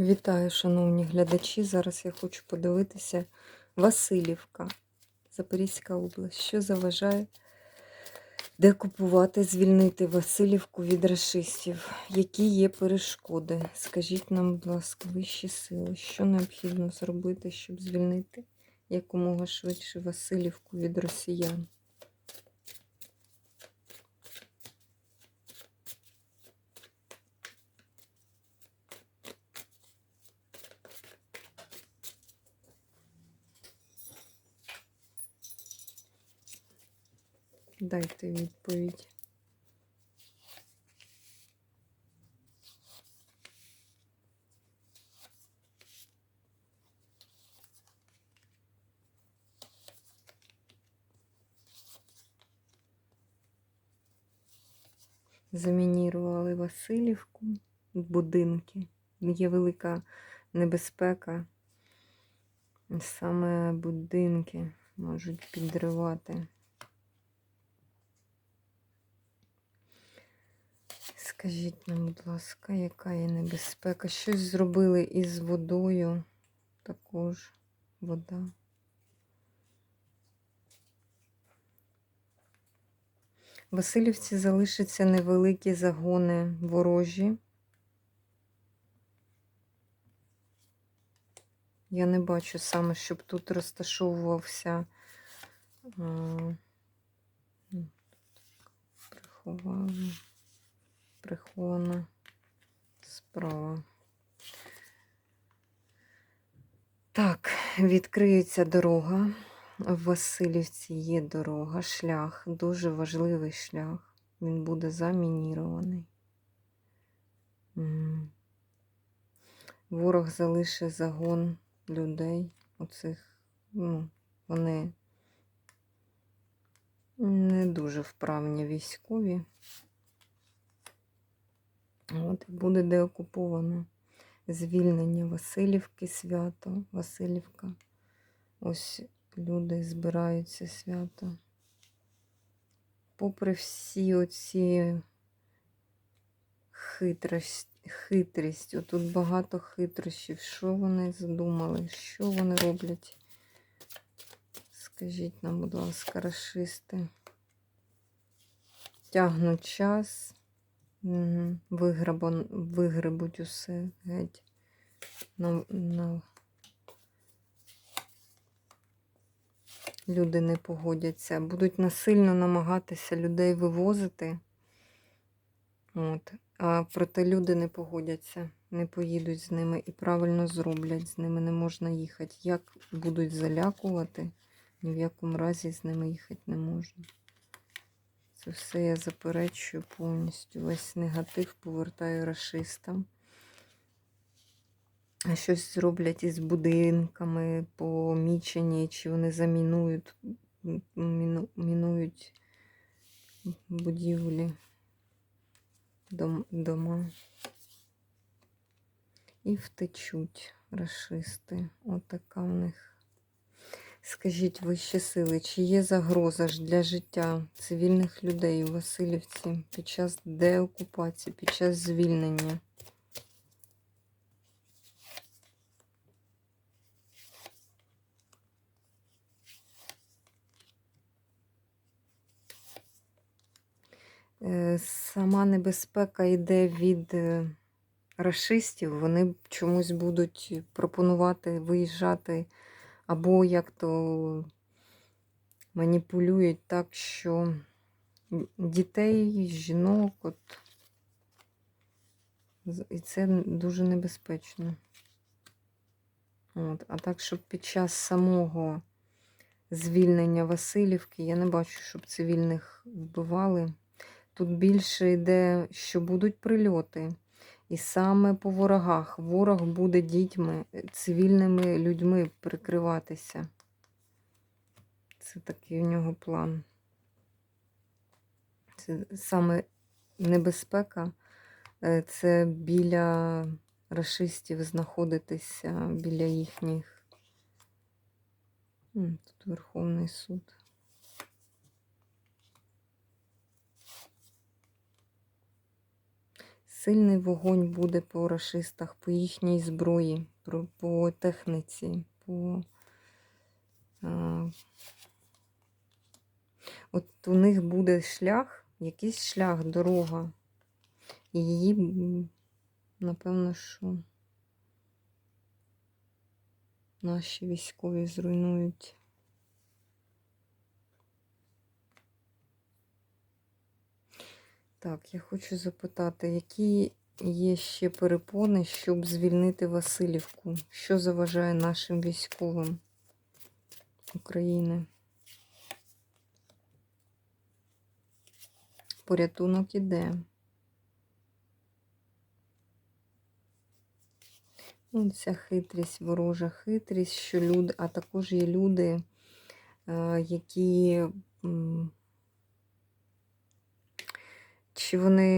Вітаю, шановні глядачі. Зараз я хочу подивитися Васильівка, Запорізька область. Що заважає декупувати, звільнити Васильівку від рашистів? Які є перешкоди? Скажіть нам, будь ласка, вищі сили, що необхідно зробити, щоб звільнити якомога швидше Васильівку від росіян? Дайте відповідь. Замінірували Васильівку, будинки. Є велика небезпека. Саме будинки можуть підривати. Скажіть нам, будь ласка, яка є небезпека? Щось зробили із водою. Також вода. В Васильівці залишаться невеликі загони ворожі. Я не бачу саме, щоб тут розташовувався. Приховали прихована справа. Так, відкриється дорога. В Васильівці є дорога, шлях, дуже важливий шлях. Він буде замінірований. Ворог залишить загон людей. Оцих, ну, вони не дуже вправні військові. От, Буде деокуповано звільнення Васильівки свято, Васильівка. Ось люди збираються свято. Попри всі оці хитрість, хитрість, отут багато хитрощів. Що вони задумали? Що вони роблять? Скажіть нам, будь ласка, расисти. Тягнуть час. Угу. Вигребуть усе геть. На, на... Люди не погодяться. Будуть насильно намагатися людей вивозити. От. А проте люди не погодяться, не поїдуть з ними і правильно зроблять. З ними не можна їхати. Як будуть залякувати, ні в якому разі з ними їхати не можна. Це все я заперечую повністю. Весь негатив повертаю расистам. А щось зроблять із будинками помічені, чи вони замінують, мінують будівлі, дом, дома. І втечуть расисти. Отака в них. Скажіть вищі сили, чи є загроза ж для життя цивільних людей у Васильівці під час деокупації, під час звільнення? Е, сама небезпека йде від е, расистів, вони чомусь будуть пропонувати виїжджати або як то маніпулюють так, що дітей, жінок, от, і це дуже небезпечно. От. А так, щоб під час самого звільнення Васильівки я не бачу, щоб цивільних вбивали. Тут більше йде, що будуть прильоти. І саме по ворогах. Ворог буде дітьми, цивільними людьми прикриватися. Це такий у нього план. Це саме небезпека, е, це біля расистів знаходитися, біля їхніх. Тут Верховний суд. Сильний вогонь буде по рашистах, по їхній зброї, по техніці, по. От у них буде шлях, якийсь шлях, дорога. І її, напевно, що наші військові зруйнують. Так, я хочу запитати, які є ще перепони, щоб звільнити Васильівку? Що заважає нашим військовим України? Порятунок іде. Ну, ця хитрість, ворожа хитрість, що люди, а також є люди, е, які. Чи вони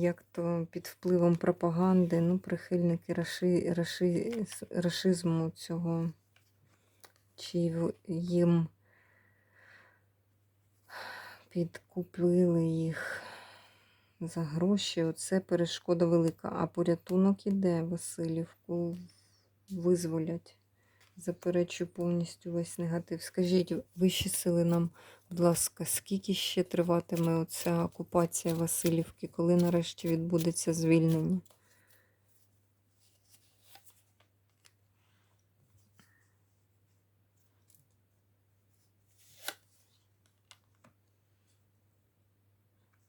як то під впливом пропаганди, ну, прихильники раши, раши, рашизму цього, чи їм підкупили їх за гроші, оце перешкода велика. А порятунок іде, Васильівку визволять. Заперечу повністю весь негатив. Скажіть, вищі сили нам, будь ласка, скільки ще триватиме оця окупація Васильівки, коли нарешті відбудеться звільнення?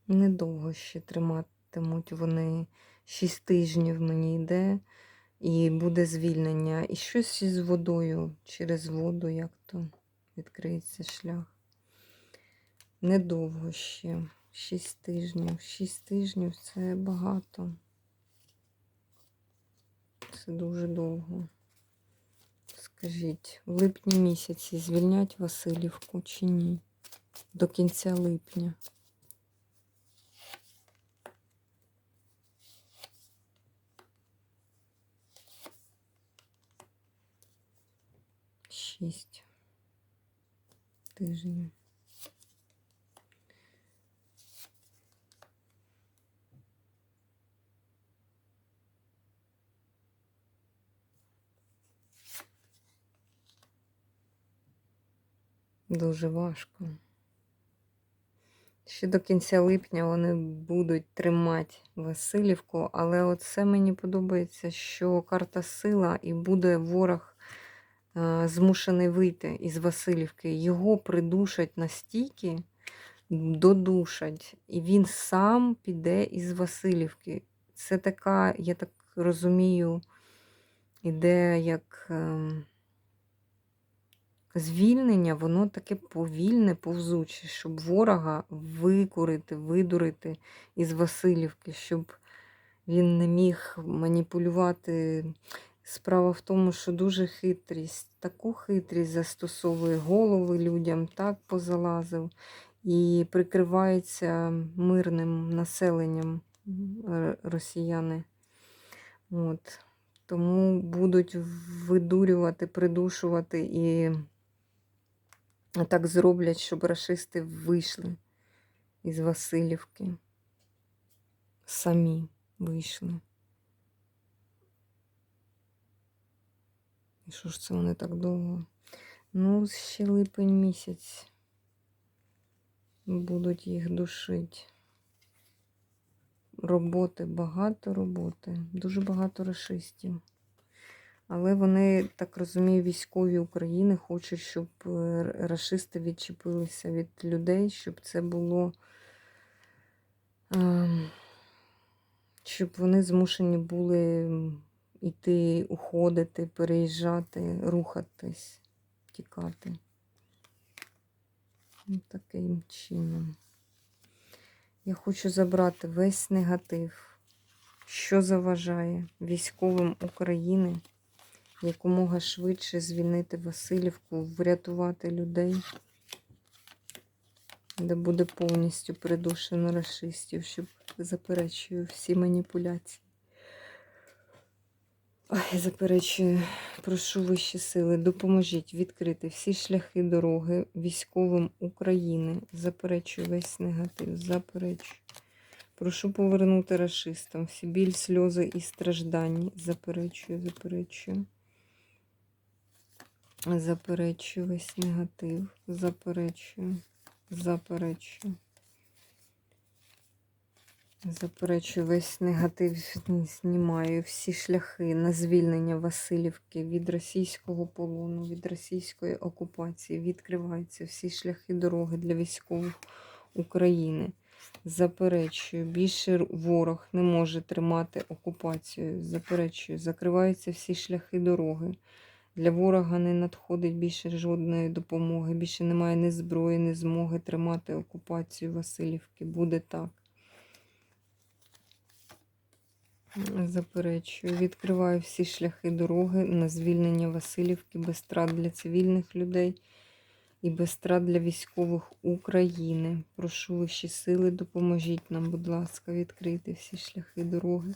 Недовго ще триматимуть вони. Шість тижнів мені йде, і буде звільнення. І щось із водою, через воду, як то відкриється шлях. Недовго ще. Шість тижнів. Шість тижнів це багато. Це дуже довго. Скажіть, в липні місяці звільнять Васильівку чи ні? До кінця липня. Шість тижнів. Дуже важко. Ще до кінця липня вони будуть тримати Васильівку, але от це мені подобається, що карта сила і буде ворог змушений вийти із Васильівки. Його придушать настільки, додушать, і він сам піде із Васильівки. Це така, я так розумію, іде як. ем, звільнення, воно таке повільне, повзуче, щоб ворога викурити, видурити із Васильівки, щоб він не міг маніпулювати. Справа в тому, що дуже хитрість, таку хитрість застосовує голови людям, так позалазив і прикривається мирним населенням росіяни. От. Тому будуть видурювати, придушувати і так зроблять, щоб рашисти вийшли із Васильівки. Самі вийшли. І що ж це вони так довго? Ну, ще липень місяць будуть їх душити. Роботи, багато роботи, дуже багато рашистів. Але вони, так розумію, військові України хочуть, щоб е, рашисти відчепилися від людей, щоб це було, ем, щоб вони змушені були м, йти, уходити, переїжджати, рухатись, тікати. Ну, Таким чином. Я хочу забрати весь негатив, що заважає військовим України якомога швидше звільнити Васильівку, врятувати людей, де буде повністю придушено расистів, щоб заперечую всі маніпуляції. Ой, заперечую, прошу вищі сили, допоможіть відкрити всі шляхи дороги військовим України. Заперечую весь негатив, заперечую. Прошу повернути расистам всі біль, сльози і страждання. Заперечую, заперечую. Заперечую весь негатив. Заперечую. Заперечую. Заперечую весь негатив, знімаю всі шляхи на звільнення Васильівки від російського полону, від російської окупації. Відкриваються всі шляхи дороги для військових України. Заперечую, більше ворог не може тримати окупацію. Заперечую, закриваються всі шляхи дороги. Для ворога не надходить більше жодної допомоги. Більше немає ні зброї, ні змоги тримати окупацію Васильівки. Буде так. Заперечую, відкриваю всі шляхи дороги на звільнення Васильівки без страт для цивільних людей і без страт для військових України. Прошу вищі сили, допоможіть нам, будь ласка, відкрити всі шляхи дороги.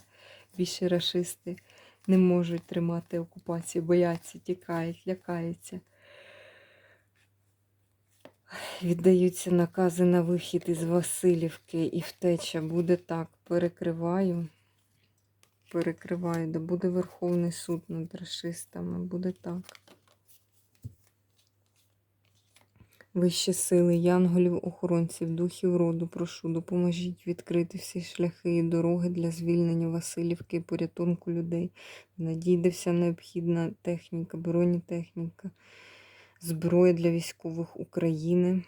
Більше рашисти не можуть тримати окупацію, бояться, тікають, лякаються. Віддаються накази на вихід із Васильівки і втеча. Буде так. Перекриваю. Перекриваю, де буде Верховний суд над расистами. Буде так. Вищі сили, янголів, охоронців, духів роду, прошу, допоможіть відкрити всі шляхи і дороги для звільнення Васильівки і порятунку людей. Надійде вся необхідна техніка, бронетехніка, зброя для військових України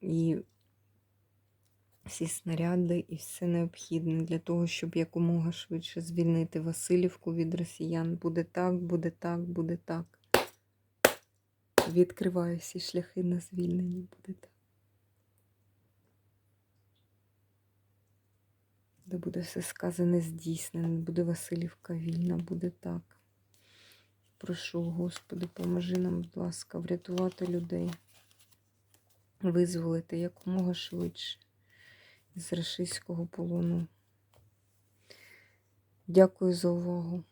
і всі снаряди і все необхідне для того, щоб якомога швидше звільнити Васильівку від росіян. Буде так, буде так, буде так. Відкриваю всі шляхи на звільнення. Буде так. Де буде все сказане здійснене, буде Васильівка вільна, буде так. Прошу, Господи, поможи нам, будь ласка, врятувати людей, визволити якомога швидше з рашистського полону. Дякую за увагу.